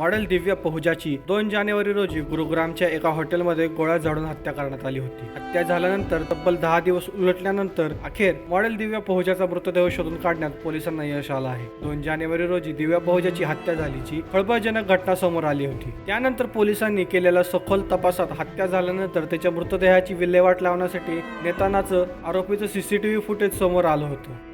Model दिव्या पहुजाची दोन जानेवारी रोजी गुरुग्रामच्या एका हॉटेलमध्ये गोळ्या झाडून हत्या करण्यात आली होती. हत्या झाल्यानंतर तब्बल दहा दिवस उलटल्यानंतर अखेर मॉडेल दिव्या पहुजाचा मृतदेह शोधून काढण्यात पोलिसांना यश आलं आहे. दोन जानेवारी रोजी दिव्या पहुजाची हत्या झालीची खळबळजनक घटना समोर आली होती. त्यानंतर पोलिसांनी केलेल्या सखोल तपासात हत्या झाल्यानंतर त्याच्या मृतदेहाची विल्हेवाट लावण्यासाठी नेतानाचं आरोपीचं सीसीटीव्ही फुटेज समोर आलं होतं.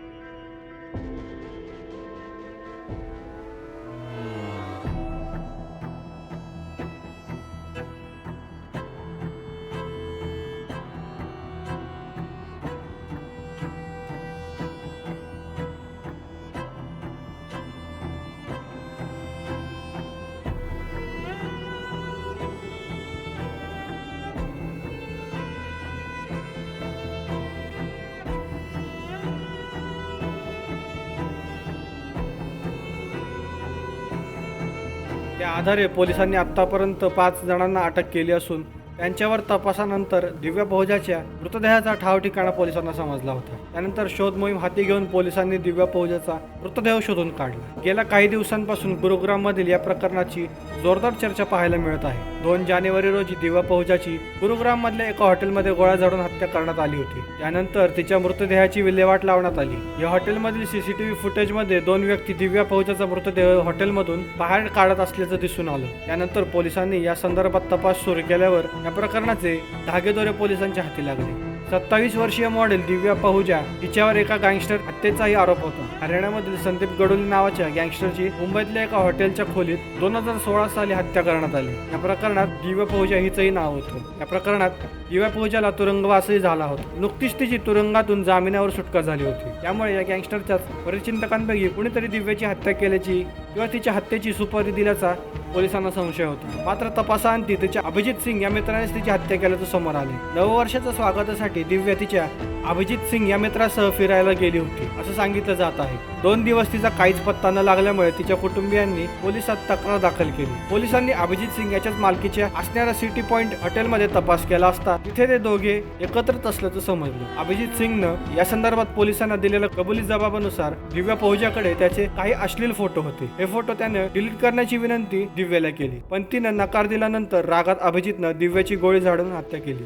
त्या आधारे पोलिसांनी आतापर्यंत पाच जणांना अटक केली असून त्यांच्यावर तपासानंतर दिव्या बहुजाच्या मृतदेहाचा ठाव ठिकाणा पोलिसांना समजला होता. त्यानंतर शोध मोहीम हाती घेऊन पोलिसांनी दिव्या बहुजाचा मृतदेह शोधून काढला. गेल्या काही दिवसांपासून गुरुग्राममधील या प्रकरणाची जोरदार चर्चा पाहायला मिळत आहे. दोन जानेवारी रोजी दिव्या बहुजाची गुरुग्राममधल्या एका हॉटेलमध्ये गोळ्या झाडून हत्या करण्यात आली होती. त्यानंतर तिच्या मृतदेहाची विल्हेवाट लावण्यात आली. या हॉटेलमधील सीसीटीव्ही फुटेजमध्ये दोन व्यक्ती दिव्या बहुजाचा मृतदेह हॉटेलमधून बाहेर काढत असल्याचं दिसून आलं. त्यानंतर पोलिसांनी या संदर्भात तपास सुरू केल्यावर या प्रकरणाचे धागेदोरे पोलिसांच्या हाती लागले. सत्तावीस वर्षीय मॉडेल दिव्या पाहुजा हिच्यावर एका गँगस्टर हत्येचाही आरोप होता. हरियाणामधील संदीप गडोली नावाच्या गँगस्टरची मुंबईतल्या एका हॉटेलच्या खोलीत दोन हजार सोळा साली हत्या करण्यात आली. या प्रकरणात दिव्या पहुजा हिचंही नाव होतं. या प्रकरणात दिव्या पहुजाला तुरुंगवासही झाला होता. नुकतीच तिची तुरुंगातून जामिनावर सुटका झाली होती. त्यामुळे या गँगस्टरच्याच परिचिंतकांपैकी कुणीतरी दिव्याची हत्या केल्याची किंवा तिच्या हत्येची सुपारी दिल्याचा पोलिसांना संशय होता. मात्र तपासाअंती तिच्या अभिजित सिंग या मित्रानेच तिची हत्या केल्याचं समोर आले. नववर्षाच्या स्वागतासाठी दिव्या तिच्या अभिजित सिंग या मित्रासह फिरायला गेली होती असं सांगितलं जात आहे. दोन दिवस तिचा काहीच पत्ता न लागल्यामुळे तिच्या कुटुंबियांनी पोलिसात तक्रार दाखल केली. पोलिसांनी अभिजित सिंग याच्याच मालकीच्या असणाऱ्या सिटी पॉइंट हॉटेलमध्ये तपास केला असता तिथे ते दोघे एकत्रच असल्याचं समजलं. अभिजित सिंगनं या संदर्भात पोलिसांना दिलेल्या कबुली जबाबानुसार दिव्या पहुजाकडे त्याचे काही अश्लील फोटो होते. हे फोटो त्याने डिलीट करण्याची विनंती दिव्याला केली पण तिनं नकार दिल्यानंतर रागात अभिजितनं दिव्याची गोळी झाडून हत्या केली.